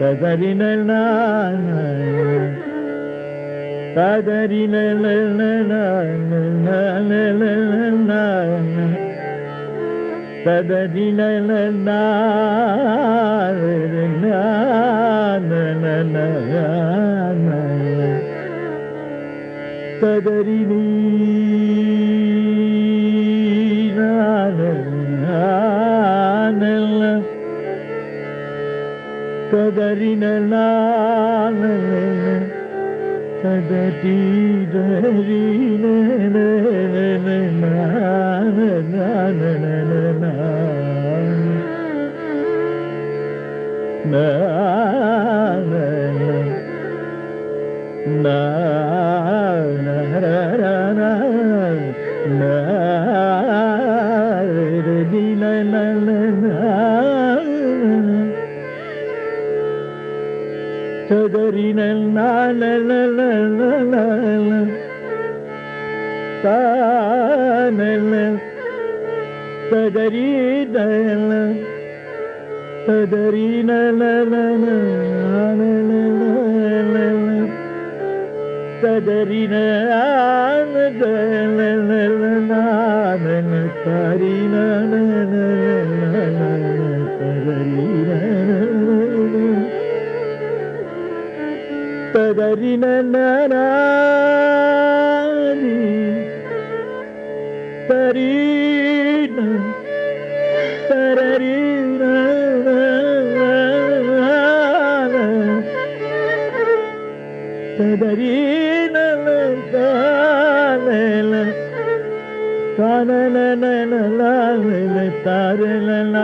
ததறின ததறின ததறின ತದರಿನ ನಾನು ತದರಿನ ನಾನು ನಾನು töderinen la la la la la la la ta ne le töderinen la töderinen la la la la la la la la töderinen la la la la la la la la ததறின தரீன தரீன ததறீன கானல கானல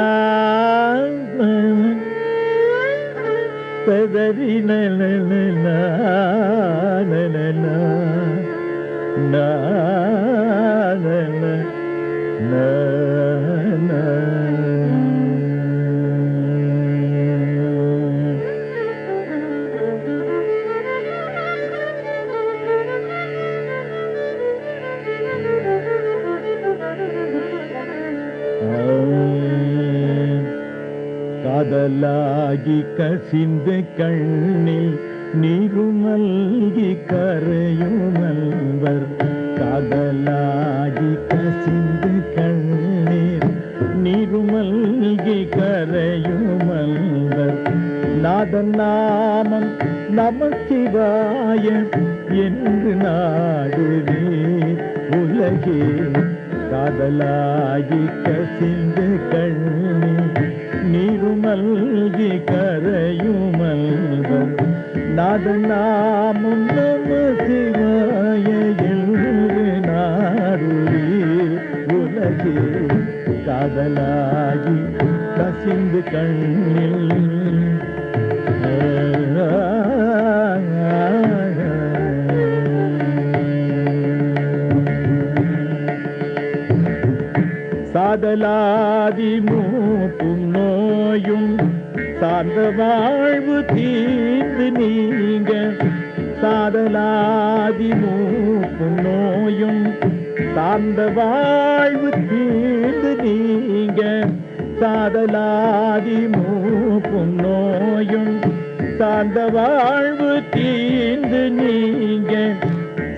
పెదరి నా காதலாகி கசிந்து கண்ணில் நீருமல்கி கரையுமல்வர். காதலாகி கசிந்து கண்ணீர் நீருமல்கி கரையுமல்வர். நாதன் நாமம் நமச்சிவாய என்று நாடுவே உலகே காதலாகி கசிந்து கண்ணீர் நீருமல்கி கரையுமல்வர் நாடு நாமும் சிவாய என்று நாடுவே உலகே காதலாகி கசிந்து கண்ணில் காதலாதி மூப்பும் நோயும் சார்ந்த வாழ்வு தீர்ந்து நீங்க. சாதலாதி மூப்பும் நோயும் சார்ந்த வாழ்வு தீர்ந்து நீங்க. சாதலாதி மூப்பும் நோயும் சார்ந்த வாழ்வு தீர்ந்து நீங்க.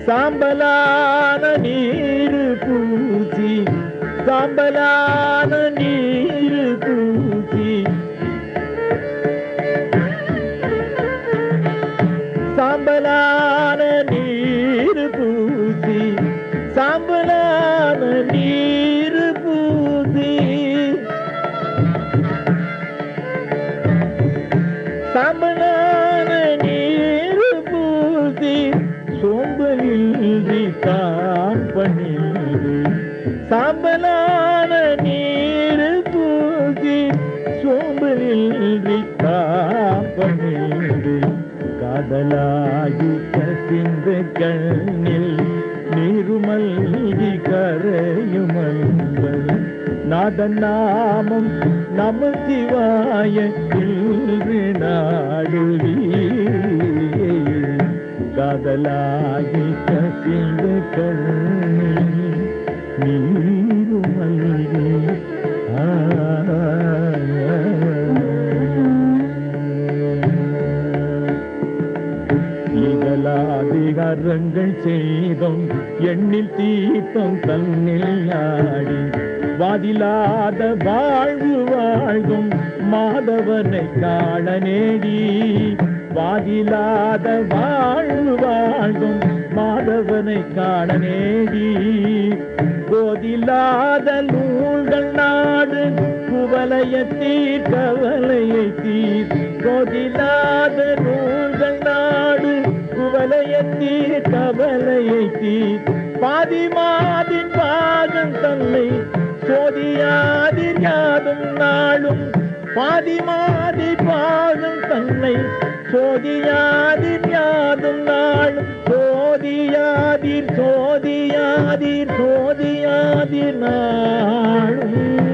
சாம்பலான நீரு பூசி சாம்பலான நீர் பூசி சாம்பலான நீர் பூசி சாம்பலான நீர் பூசி. சாம்பலான சாம்பலான நீர் பூசி சோம்பலின்றி காம்பனில் காதலாகி கசிந்த கண்ணில் நீருமல்கி கரையுமல்கள். நாதன் நாமம் நம சிவாய இன்று நாடுவி காதலாகி கசிந்த கண்ணில் அதிகாரங்கள் இதலாதிகாரங்கள் செய்தோம் எண்ணில் தீர்த்தம் தன்னில் ஆடி. வாதிலாத வாழ்வு வாழ்கும் மாதவனை காண நேடி வாதிலாத வாழ்வு வாழ்கும் மாதவனை காண நேடி போதில்லாத நூல்கள் நாடு குவலைய தீர் கவலையை தீர். போதில்லாத நூல்கள் நாடு குவலைய தீர் கவலையை தீர். பாதி மாதின் பாகம் தன்னை சோதியாதிர் யாதும் நாளும். பாதி மாதி பாகம் தன்னை சோதியாதிர் யாதும் நாளும். சோதியாதீர் சோதியாதீர் சோதியாதீர் நாளும்.